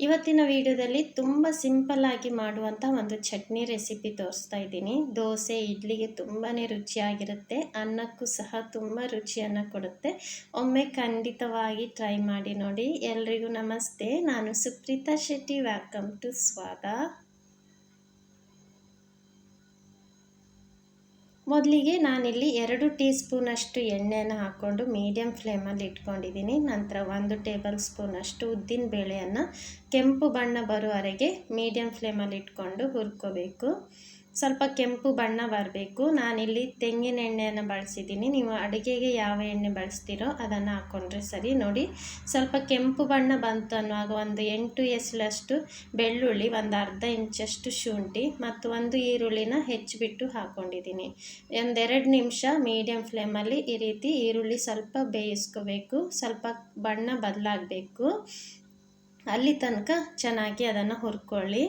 ಇವತ್ತಿನ ವಿಡಿಯೋದಲ್ಲಿ ತುಂಬ ಸಿಂಪಲ್ಲಾಗಿ ಮಾಡುವಂಥ ಒಂದು ಚಟ್ನಿ ರೆಸಿಪಿ ತೋರಿಸ್ತಾ ಇದ್ದೀನಿ. ದೋಸೆ, ಇಡ್ಲಿಗೆ ತುಂಬಾ ರುಚಿಯಾಗಿರುತ್ತೆ. ಅನ್ನಕ್ಕೂ ಸಹ ತುಂಬ ರುಚಿಯನ್ನು ಕೊಡುತ್ತೆ. ಒಮ್ಮೆ ಖಂಡಿತವಾಗಿ ಟ್ರೈ ಮಾಡಿ ನೋಡಿ. ಎಲ್ರಿಗೂ ನಮಸ್ತೆ. ನಾನು ಸುಪ್ರೀತಾ ಶೆಟ್ಟಿ. ವೆಲ್ಕಮ್ ಟು ಸ್ವಾದ ಮೊದಲಿಗೆ ನಾನಿಲ್ಲಿ ಎರಡು ಟೀ ಸ್ಪೂನಷ್ಟು ಎಣ್ಣೆನ ಹಾಕ್ಕೊಂಡು ಮೀಡಿಯಮ್ ಫ್ಲೇಮಲ್ಲಿ ಇಟ್ಕೊಂಡಿದ್ದೀನಿ. ನಂತರ ಒಂದು ಟೇಬಲ್ ಸ್ಪೂನಷ್ಟು ಉದ್ದಿನ ಬೇಳೆಯನ್ನು ಕೆಂಪು ಬಣ್ಣ ಬರುವವರೆಗೆ ಮೀಡಿಯಮ್ ಫ್ಲೇಮಲ್ಲಿ ಇಟ್ಕೊಂಡು ಹುರ್ಕೋಬೇಕು. ಸ್ವಲ್ಪ ಕೆಂಪು ಬಣ್ಣ ಬರಬೇಕು. ನಾನಿಲ್ಲಿ ತೆಂಗಿನ ಎಣ್ಣೆಯನ್ನು ಬಳಸಿದ್ದೀನಿ. ನೀವು ಅಡುಗೆಗೆ ಯಾವ ಎಣ್ಣೆ ಬಳಸ್ತೀರೋ ಅದನ್ನು ಹಾಕ್ಕೊಂಡ್ರೆ ಸರಿ. ನೋಡಿ, ಸ್ವಲ್ಪ ಕೆಂಪು ಬಣ್ಣ ಬಂತು ಅನ್ನುವಾಗ ಒಂದು ಎಂಟು ಎಸಳಷ್ಟು ಬೆಳ್ಳುಳ್ಳಿ, ಒಂದು ಅರ್ಧ ಇಂಚಷ್ಟು ಶುಂಠಿ ಮತ್ತು ಒಂದು ಈರುಳ್ಳಿನ ಹೆಚ್ಚಿಬಿಟ್ಟು ಹಾಕ್ಕೊಂಡಿದ್ದೀನಿ ಒಂದೆರಡು ನಿಮಿಷ ಮೀಡಿಯಮ್ ಫ್ಲೇಮಲ್ಲಿ ಈ ರೀತಿ ಈರುಳ್ಳಿ ಸ್ವಲ್ಪ ಬೇಯಿಸ್ಕೋಬೇಕು. ಸ್ವಲ್ಪ ಬಣ್ಣ ಬದಲಾಗಬೇಕು. ಅಲ್ಲಿ ತನಕ ಚೆನ್ನಾಗಿ ಅದನ್ನು ಹುರ್ಕೊಳ್ಳಿ.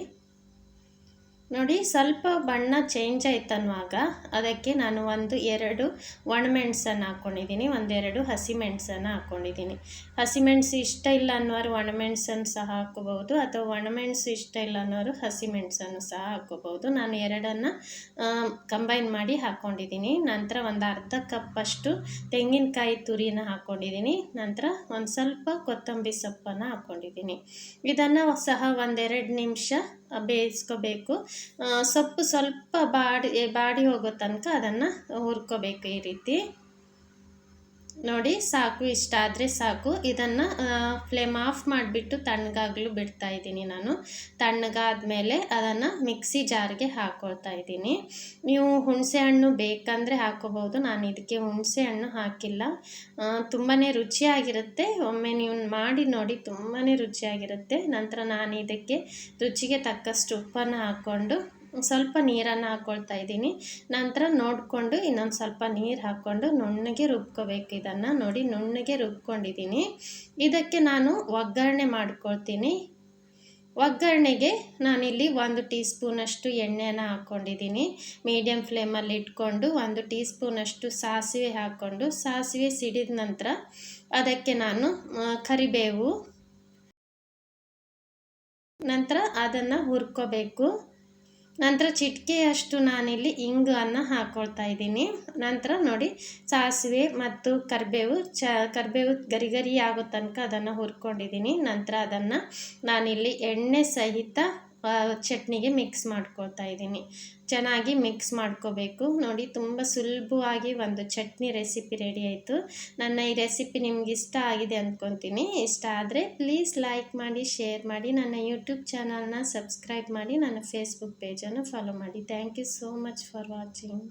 ನೋಡಿ, ಸ್ವಲ್ಪ ಬಣ್ಣ ಚೇಂಜ್ ಆಯ್ತು ಅನ್ನುವಾಗ ಅದಕ್ಕೆ ನಾನು ಒಂದು ಎರಡು ಒಣಮೆಣಸನ್ನು ಹಾಕ್ಕೊಂಡಿದ್ದೀನಿ ಒಂದೆರಡು ಹಸಿಮೆಣಸನ್ನು ಹಾಕ್ಕೊಂಡಿದ್ದೀನಿ ಹಸಿಮೆಣಸು ಇಷ್ಟ ಇಲ್ಲ ಅನ್ನೋರು ಒಣಮೆಣಸನ್ನು ಸಹ ಹಾಕೋಬಹುದು ಅಥವಾ ಒಣಮೆಣಸು ಇಷ್ಟ ಇಲ್ಲ ಅನ್ನೋರು ಹಸಿಮೆಣಸನ್ನು ಸಹ ಹಾಕೋಬಹುದು ನಾನು ಎರಡನ್ನು ಕಂಬೈನ್ ಮಾಡಿ ಹಾಕ್ಕೊಂಡಿದ್ದೀನಿ ನಂತರ ಒಂದು ಅರ್ಧ ಕಪ್ಪಷ್ಟು ತೆಂಗಿನಕಾಯಿ ತುರಿನ ಹಾಕ್ಕೊಂಡಿದ್ದೀನಿ ನಂತರ ಒಂದು ಸ್ವಲ್ಪ ಕೊತ್ತಂಬರಿ ಸೊಪ್ಪನ್ನು ಹಾಕ್ಕೊಂಡಿದ್ದೀನಿ ಇದನ್ನು ಸಹ ಒಂದೆರಡು ನಿಮಿಷ ಬೇಯಿಸ್ಕೋಬೇಕು. ಸೊಪ್ಪು ಸ್ವಲ್ಪ ಬಾಡಿ ಬಾಡಿ ಹೋಗೋ ತನಕ ಅದನ್ನು ಹುರ್ಕೋಬೇಕು ಈ ರೀತಿ. ನೋಡಿ, ಸಾಕು, ಇಷ್ಟ ಆದರೆ ಸಾಕು. ಇದನ್ನು ಫ್ಲೇಮ್ ಆಫ್ ಮಾಡಿಬಿಟ್ಟು ತಣ್ಣಗಾಗಲು ಬಿಡ್ತಾ ಇದ್ದೀನಿ ನಾನು. ತಣ್ಣಗಾದ ಮೇಲೆ ಅದನ್ನು ಮಿಕ್ಸಿ ಜಾರ್ಗೆ ಹಾಕ್ಕೊಳ್ತಾ ಇದ್ದೀನಿ. ನೀವು ಹುಣಸೆ ಹಣ್ಣು ಬೇಕಂದರೆ ಹಾಕೋಬೋದು ನಾನು ಇದಕ್ಕೆ ಹುಣಸೆ ಹಣ್ಣು ಹಾಕಿಲ್ಲ. ತುಂಬಾ ರುಚಿಯಾಗಿರುತ್ತೆ. ಒಮ್ಮೆ ನೀವು ಮಾಡಿ ನೋಡಿ ತುಂಬಾ ರುಚಿಯಾಗಿರುತ್ತೆ. ನಂತರ ನಾನು ಇದಕ್ಕೆ ರುಚಿಗೆ ತಕ್ಕಷ್ಟು ಉಪ್ಪನ್ನು ಹಾಕ್ಕೊಂಡು ಸ್ವಲ್ಪ ನೀರನ್ನು ಹಾಕ್ಕೊಳ್ತಾ ಇದ್ದೀನಿ. ನಂತರ ನೋಡಿಕೊಂಡು ಇನ್ನೊಂದು ಸ್ವಲ್ಪ ನೀರು ಹಾಕ್ಕೊಂಡು ನುಣ್ಣಗೆ ರುಬ್ಕೋಬೇಕು. ಇದನ್ನು ನೋಡಿ ನುಣ್ಣಗೆ ರುಬ್ಕೊಂಡಿದ್ದೀನಿ. ಇದಕ್ಕೆ ನಾನು ಒಗ್ಗರಣೆ ಮಾಡ್ಕೊಳ್ತೀನಿ. ಒಗ್ಗರಣೆಗೆ ನಾನಿಲ್ಲಿ ಒಂದು ಟೀ ಸ್ಪೂನಷ್ಟು ಎಣ್ಣೆನ ಹಾಕ್ಕೊಂಡಿದ್ದೀನಿ. ಮೀಡಿಯಮ್ ಫ್ಲೇಮಲ್ಲಿ ಇಟ್ಕೊಂಡು ಒಂದು ಟೀ ಸ್ಪೂನಷ್ಟು ಸಾಸಿವೆ ಹಾಕ್ಕೊಂಡು ಸಾಸಿವೆ ಸಿಡಿದ ನಂತರ ಅದಕ್ಕೆ ನಾನು ಕರಿಬೇವು. ನಂತರ ಅದನ್ನು ಹುರ್ಕೋಬೇಕು. ನಂತರ ಚಿಟಿಕೆಯಷ್ಟು ನಾನಿಲ್ಲಿ ಇಂಗನ್ನು ಹಾಕ್ಕೊಳ್ತಾ ಇದ್ದೀನಿ. ನಂತರ ನೋಡಿ, ಸಾಸಿವೆ ಮತ್ತು ಕರಿಬೇವು ಚ, ಕರಿಬೇವು ಗರಿ ಗರಿ ಆಗೋ ತನಕ ಅದನ್ನು ಹುರ್ಕೊಂಡಿದ್ದೀನಿ. ನಂತರ ಅದನ್ನು ನಾನಿಲ್ಲಿ ಎಣ್ಣೆ ಸಹಿತ ಚಟ್ನಿಗೆ ಮಿಕ್ಸ್ ಮಾಡ್ಕೊಳ್ತಾ ಇದ್ದೀನಿ. ಚೆನ್ನಾಗಿ ಮಿಕ್ಸ್ ಮಾಡ್ಕೋಬೇಕು. ನೋಡಿ, ತುಂಬ ಸುಲಭವಾಗಿ ಒಂದು ಚಟ್ನಿ ರೆಸಿಪಿ ರೆಡಿ ಆಯಿತು. ನನ್ನ ಈ ರೆಸಿಪಿ ನಿಮ್ಗೆ ಇಷ್ಟ ಆಗಿದೆ ಅಂದ್ಕೊತೀನಿ ಇಷ್ಟ ಆದರೆ ಪ್ಲೀಸ್ ಲೈಕ್ ಮಾಡಿ ಶೇರ್ ಮಾಡಿ, ನನ್ನ ಯೂಟ್ಯೂಬ್ ಚಾನಲ್ನ ಸಬ್ಸ್ಕ್ರೈಬ್ ಮಾಡಿ, ನನ್ನ ಫೇಸ್ಬುಕ್ ಪೇಜನ್ನು ಫಾಲೋ ಮಾಡಿ. Thank you so much for watching